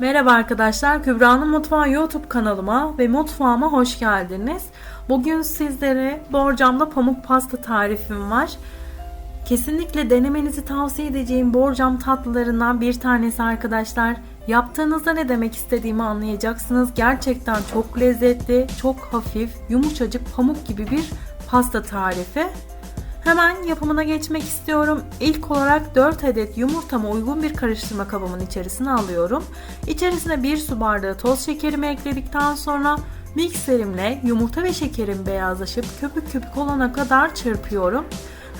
Merhaba arkadaşlar, Kübra'nın Mutfağı YouTube kanalıma ve mutfağıma hoş geldiniz. Bugün sizlere borcamda pamuk pasta tarifim var. Kesinlikle denemenizi tavsiye edeceğim borcam tatlılarından bir tanesi arkadaşlar. Yaptığınızda ne demek istediğimi anlayacaksınız. Gerçekten çok lezzetli, çok hafif, yumuşacık pamuk gibi bir pasta tarifi. Hemen yapımına geçmek istiyorum. İlk olarak 4 adet yumurtamı uygun bir karıştırma kabımın içerisine alıyorum. İçerisine 1 su bardağı toz şekerimi ekledikten sonra mikserimle yumurta ve şekerin beyazlaşıp köpük köpük olana kadar çırpıyorum.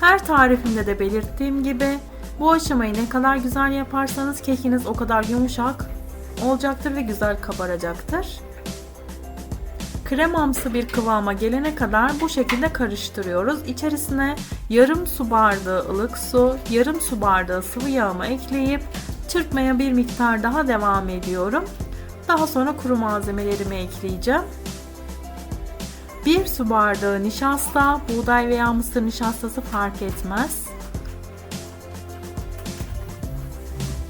Her tarifimde de belirttiğim gibi bu aşamayı ne kadar güzel yaparsanız kekiniz o kadar yumuşak olacaktır ve güzel kabaracaktır. Kremamsı bir kıvama gelene kadar bu şekilde karıştırıyoruz. İçerisine yarım su bardağı ılık su, yarım su bardağı sıvı yağımı ekleyip çırpmaya bir miktar daha devam ediyorum. Daha sonra kuru malzemelerimi ekleyeceğim. 1 su bardağı nişasta, buğday veya mısır nişastası fark etmez.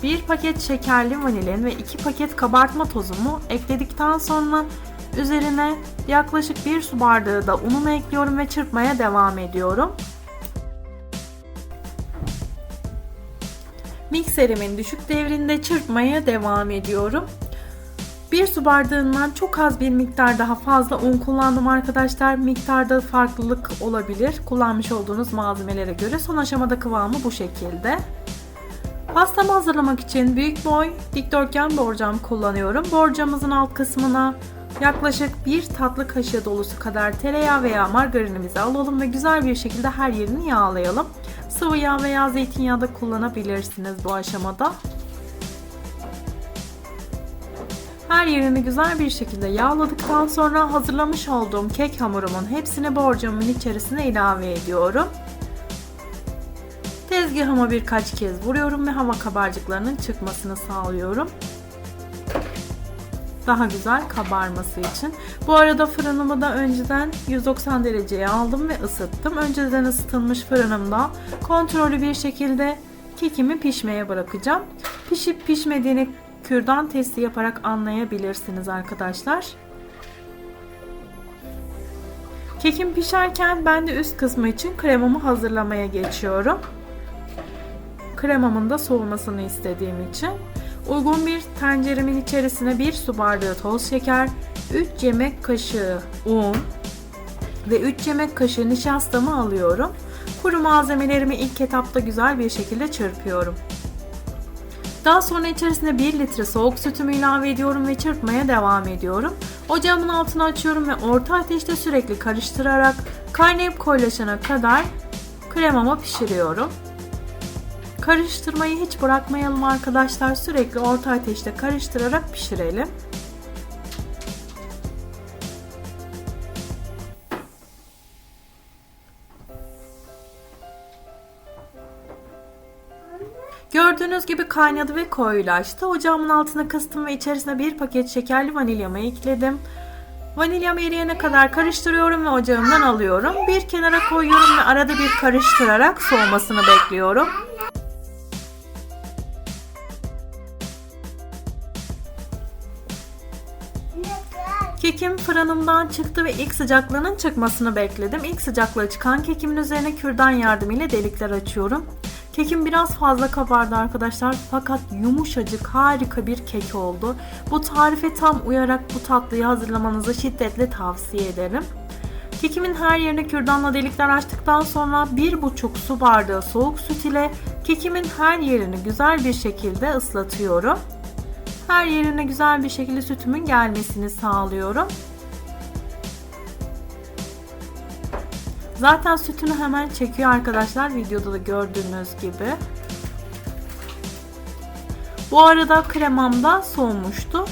1 paket şekerli vanilin ve 2 paket kabartma tozumu ekledikten sonra üzerine yaklaşık 1 su bardağı da unumu ekliyorum ve çırpmaya devam ediyorum. Mikserimin düşük devrinde çırpmaya devam ediyorum. 1 su bardağından çok az bir miktar daha fazla un kullandım arkadaşlar. Miktarda farklılık olabilir. Kullanmış olduğunuz malzemelere göre. Son aşamada kıvamı bu şekilde. Pastamı hazırlamak için büyük boy dikdörtgen borcam kullanıyorum. Borcamızın alt kısmına yaklaşık bir tatlı kaşığı dolusu kadar tereyağı veya margarinimizi alalım ve güzel bir şekilde her yerini yağlayalım. Sıvı yağ veya zeytinyağı da kullanabilirsiniz bu aşamada. Her yerini güzel bir şekilde yağladıktan sonra hazırlamış olduğum kek hamurumun hepsini borcamın içerisine ilave ediyorum. Tezgahıma birkaç kez vuruyorum ve hava kabarcıklarının çıkmasını sağlıyorum. Daha güzel kabarması için. Bu arada fırınımı da önceden 190 dereceye aldım ve ısıttım. Önceden ısıtılmış fırınımda kontrollü bir şekilde kekimi pişmeye bırakacağım. Pişip pişmediğini kürdan testi yaparak anlayabilirsiniz arkadaşlar. Kekim pişerken ben de üst kısmı için kremamı hazırlamaya geçiyorum. Kremamın da soğumasını istediğim için. Uygun bir tenceremin içerisine 1 su bardağı toz şeker, 3 yemek kaşığı un ve 3 yemek kaşığı nişastamı alıyorum. Kuru malzemelerimi ilk etapta güzel bir şekilde çırpıyorum. Daha sonra içerisine 1 litre soğuk sütümü ilave ediyorum ve çırpmaya devam ediyorum. Ocağımın altını açıyorum ve orta ateşte sürekli karıştırarak kaynayıp koyulaşana kadar kremamı pişiriyorum. Karıştırmayı hiç bırakmayalım arkadaşlar. Sürekli orta ateşte karıştırarak pişirelim. Gördüğünüz gibi kaynadı ve koyulaştı. Ocağımın altına kıstım ve içerisine bir paket şekerli vanilyamı ekledim. Vanilyam eriyene kadar karıştırıyorum ve ocağımdan alıyorum. Bir kenara koyuyorum ve arada bir karıştırarak soğumasını bekliyorum. Kekim fırınımdan çıktı ve ilk sıcaklığının çıkmasını bekledim. İlk sıcaklığı çıkan kekimin üzerine kürdan yardımıyla delikler açıyorum. Kekim biraz fazla kabardı arkadaşlar fakat yumuşacık harika bir kek oldu. Bu tarife tam uyarak bu tatlıyı hazırlamanızı şiddetle tavsiye ederim. Kekimin her yerine kürdanla delikler açtıktan sonra 1,5 su bardağı soğuk süt ile kekimin her yerini güzel bir şekilde ıslatıyorum. Her yerine güzel bir şekilde sütümün gelmesini sağlıyorum. Zaten sütünü hemen çekiyor arkadaşlar videoda da gördüğünüz gibi. Bu arada kremam da soğumuştu.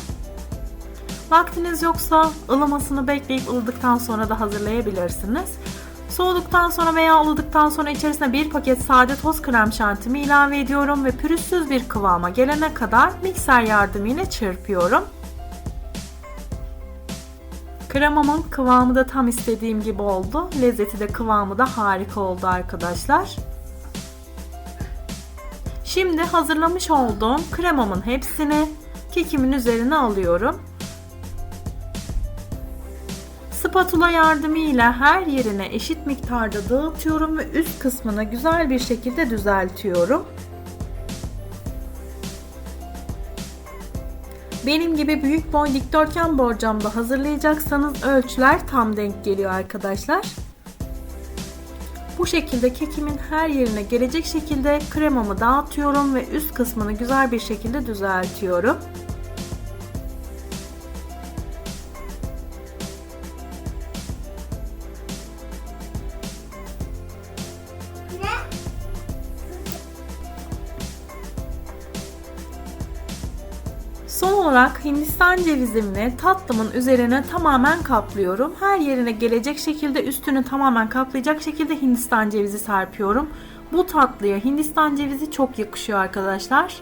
Vaktiniz yoksa ılımasını bekleyip ılıdıktan sonra da hazırlayabilirsiniz. Soğuduktan sonra veya ılıdıktan sonra içerisine bir paket sade toz krem şantimi ilave ediyorum ve pürüzsüz bir kıvama gelene kadar mikser yardımıyla çırpıyorum. Kremamın kıvamı da tam istediğim gibi oldu. Lezzeti de kıvamı da harika oldu arkadaşlar. Şimdi hazırlamış olduğum kremamın hepsini kekimin üzerine alıyorum. Spatula yardımıyla her yerine eşit miktarda dağıtıyorum ve üst kısmını güzel bir şekilde düzeltiyorum. Benim gibi büyük boy dikdörtgen borcamda hazırlayacaksanız ölçüler tam denk geliyor arkadaşlar. Bu şekilde kekimin her yerine gelecek şekilde kremamı dağıtıyorum ve üst kısmını güzel bir şekilde düzeltiyorum. Son olarak Hindistan cevizimle tatlımın üzerine tamamen kaplıyorum. Her yerine gelecek şekilde üstünü tamamen kaplayacak şekilde Hindistan cevizi serpiyorum. Bu tatlıya Hindistan cevizi çok yakışıyor arkadaşlar.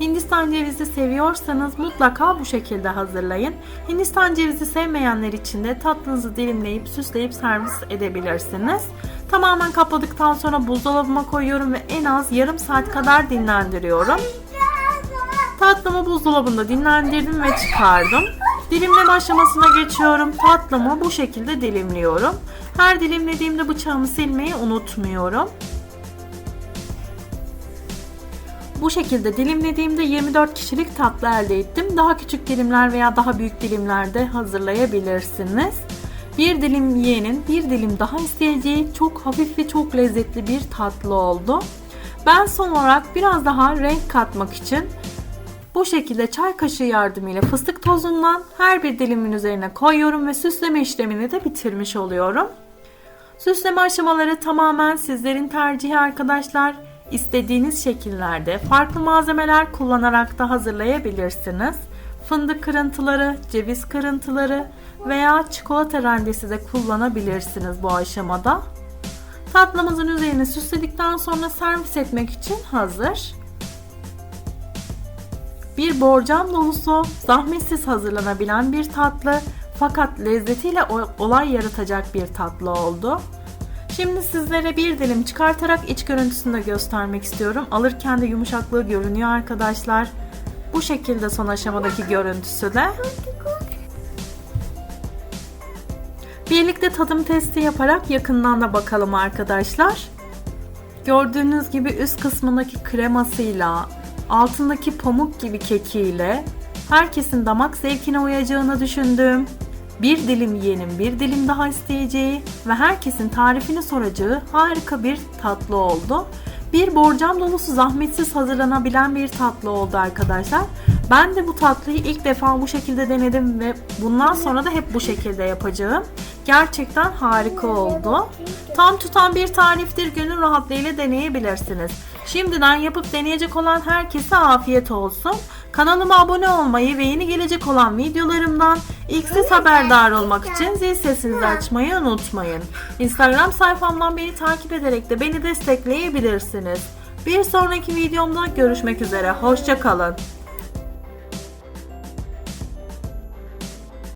Hindistan cevizi seviyorsanız mutlaka bu şekilde hazırlayın. Hindistan cevizi sevmeyenler için de tatlınızı dilimleyip süsleyip servis edebilirsiniz. Tamamen kapladıktan sonra buzdolabıma koyuyorum ve en az yarım saat kadar dinlendiriyorum. Tatlımı buzdolabında dinlendirdim ve çıkardım. Dilimleme aşamasına geçiyorum. Tatlımı bu şekilde dilimliyorum. Her dilimlediğimde bıçağımı silmeyi unutmuyorum. Bu şekilde dilimlediğimde 24 kişilik tatlı elde ettim. Daha küçük dilimler veya daha büyük dilimlerde hazırlayabilirsiniz. Bir dilim yiyenin bir dilim daha isteyeceği çok hafif ve çok lezzetli bir tatlı oldu. Ben son olarak biraz daha renk katmak için bu şekilde çay kaşığı yardımıyla fıstık tozundan her bir dilimin üzerine koyuyorum ve süsleme işlemini de bitirmiş oluyorum. Süsleme aşamaları tamamen sizlerin tercihi arkadaşlar. İstediğiniz şekillerde farklı malzemeler kullanarak da hazırlayabilirsiniz. Fındık kırıntıları, ceviz kırıntıları veya çikolata rendesi de kullanabilirsiniz bu aşamada. Tatlımızın üzerine süsledikten sonra servis etmek için hazır. Bir borcam dolusu, zahmetsiz hazırlanabilen bir tatlı fakat lezzetiyle olay yaratacak bir tatlı oldu. Şimdi sizlere bir dilim çıkartarak iç görüntüsünü de göstermek istiyorum. Alırken de yumuşaklığı görünüyor arkadaşlar. Bu şekilde son aşamadaki görüntüsü de. Birlikte tadım testi yaparak yakından da bakalım arkadaşlar. Gördüğünüz gibi üst kısmındaki kremasıyla, altındaki pamuk gibi kekiyle herkesin damak zevkine uyacağını düşündüm. Bir dilim yiyenin bir dilim daha isteyeceği ve herkesin tarifini soracağı harika bir tatlı oldu. Bir borcam dolusu zahmetsiz hazırlanabilen bir tatlı oldu arkadaşlar. Ben de bu tatlıyı ilk defa bu şekilde denedim ve bundan sonra da hep bu şekilde yapacağım. Gerçekten harika oldu. Tam tutan bir tariftir. Gönül rahatlığıyla deneyebilirsiniz. Şimdiden yapıp deneyecek olan herkese afiyet olsun. Kanalıma abone olmayı ve yeni gelecek olan videolarımdan ilk siz haberdar olmak için zil sesinizi açmayı unutmayın. Instagram sayfamdan beni takip ederek de beni destekleyebilirsiniz. Bir sonraki videomda görüşmek üzere. Hoşçakalın.